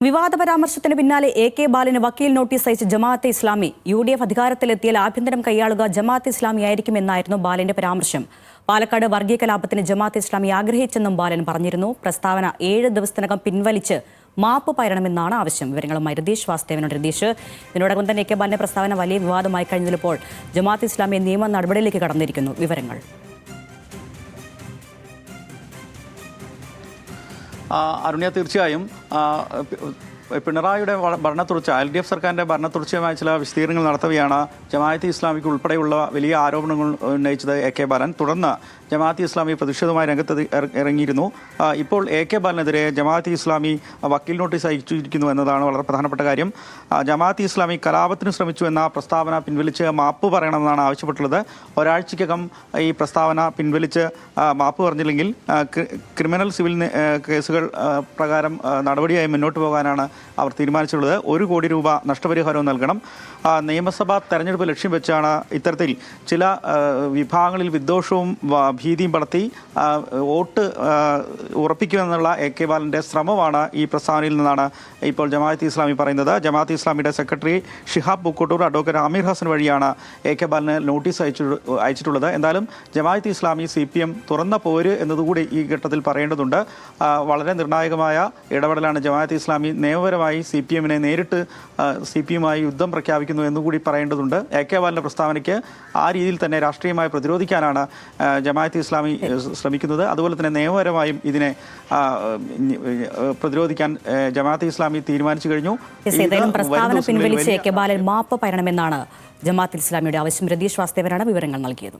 വിവാദ പരാമർശത്തിന് പിന്നാലെ A K ബാലന് വക്കീൽ നോട്ടീസ് അയച്ച് Jamaat Islami. U D F അധികാരത്തിലെത്തിയാൽ ആഭ്യന്തരം കൈയാളുക ജമാഅത്തെ ഇസ്ലാമി ആയിരിക്കുമെന്നായിരുന്നു ബാലന്റെ പരാമർശം. പാലക്കാട് വർഗീയ കലാപത്തിന് ജമാഅത്തെ ഇസ്ലാമി ആഗ്രഹിച്ചെന്നും ബാലൻ പറഞ്ഞിരുന്നു. പ്രസ്താവന ഏഴ് ദിവസത്തിനകം പിൻവലിച്ച് മാപ്പ് പയരണമെന്നാണ് ആവശ്യം. വിവരങ്ങളുമായി രതീഷ് വാസ്തവനോട് രതീഷ് ഇതിനോടകം തന്നെ എ കെ ബാലന്റെ പ്രസ്താവന വലിയ വിവാദമായി കഴിഞ്ഞപ്പോൾ ജമാഅത്ത് ഇസ്ലാമി നിയമ നടപടിയിലേക്ക് കടന്നിരിക്കുന്നു. വിവരങ്ങൾ. അരുണ്യ തീർച്ചയായും പിണറായിയുടെ ഭരണത്തുടർച്ച എൽ ഡി എഫ് സർക്കാരിന്റെ ഭരണത്തുടർച്ചയുമായ ചില വിശദീകരണങ്ങൾ നടത്തുകയാണ് ജമാഅത്ത് ഇസ്ലാമിക്ക് ഉൾപ്പെടെയുള്ള വലിയ ആരോപണങ്ങൾ ഉന്നയിച്ചത് എ കെ ബാലൻ. തുടർന്ന് ജമാഅത്ത് ഇസ്ലാമി പ്രതിഷേധവുമായി രംഗത്ത് ഇറ- ഇറങ്ങിയിരുന്നു. ഇപ്പോൾ എ കെ ബാലനെതിരെ ജമാഅത്ത് ഇസ്ലാമി വക്കീൽ നോട്ടീസ് അയച്ചിരിക്കുന്നു എന്നതാണ് വളരെ പ്രധാനപ്പെട്ട കാര്യം. ജമാഅത്ത് ഇസ്ലാമി കലാപത്തിന് ശ്രമിച്ചു എന്ന പ്രസ്താവന പിൻവലിച്ച് മാപ്പ് പറയണമെന്നാണ് ആവശ്യപ്പെട്ടുള്ളത്. ഒരാഴ്ചയ്ക്കകം ഈ പ്രസ്താവന പിൻവലിച്ച് മാപ്പ് പറഞ്ഞില്ലെങ്കിൽ ക്രിമിനൽ സിവിൽ കേസുകൾ പ്രകാരം നടപടിയായി മുന്നോട്ട് പോകാനാണ് അവർ തീരുമാനിച്ചിട്ടുള്ളത് ഒരു കോടി രൂപ നഷ്ടപരിഹാരവും നൽകണം. നിയമസഭാ തെരഞ്ഞെടുപ്പ് ലക്ഷ്യം വെച്ചാണ് ഇത്തരത്തിൽ ചില വിഭാഗങ്ങളിൽ വിദ്വേഷവും ഭീതിയും പടർത്തി വോട്ട് ഉറപ്പിക്കുമെന്നുള്ള എ കെ ബാലന്റെ ശ്രമമാണ് ഈ പ്രസ്താവനയിൽ നിന്നാണ് ഇപ്പോൾ ജമാഅത്ത് ഇസ്ലാമി പറയുന്നത്. ജമാഅത്ത് ഇസ്ലാമിയുടെ സെക്രട്ടറി ഷിഹാബ് ബുക്കോട്ടൂർ അഡ്വക്കേറ്റ് ആമീർ ഹസൻ വഴിയാണ് എ കെ ബാലന് നോട്ടീസ് അയച്ചു അയച്ചിട്ടുള്ളത്. എന്തായാലും Jamaat Islami C P M തുറന്ന പോര് എന്നതുകൂടി ഈ ഘട്ടത്തിൽ പറയേണ്ടതുണ്ട്. വളരെ നിർണായകമായ ഇടപെടലാണ് ജമാഅത്ത് ഇസ്ലാമി നിയമപരമായി സി പി എമ്മിനെ നേരിട്ട് സി പി എമ്മായി യുദ്ധം പ്രഖ്യാപിക്കുന്നു എന്നുകൂടി പറയേണ്ടതുണ്ട്. എ കെ ബാലിന്റെ പ്രസ്താവനയ്ക്ക് ആ രീതിയിൽ തന്നെ രാഷ്ട്രീയമായി പ്രതിരോധിക്കാനാണ് ജമാഅത്ത് ഇസ്ലാമി ശ്രമിക്കുന്നത്. അതുപോലെ തന്നെ നിയമപരമായും ഇതിനെ പ്രതിരോധിക്കാൻ ജമാഅത്ത് ഇസ്ലാമി തീരുമാനിച്ചു കഴിഞ്ഞു. പ്രസ്താവന പിൻവലിച്ച് എ കെ ബാലൻ മാപ്പ് പറയണമെന്നാണ് ജമാഅത്ത് ഇസ്ലാമിയുടെ ആവശ്യം. രതീഷ് വാസ്തവനാണ് വിവരങ്ങൾ നൽകിയത്.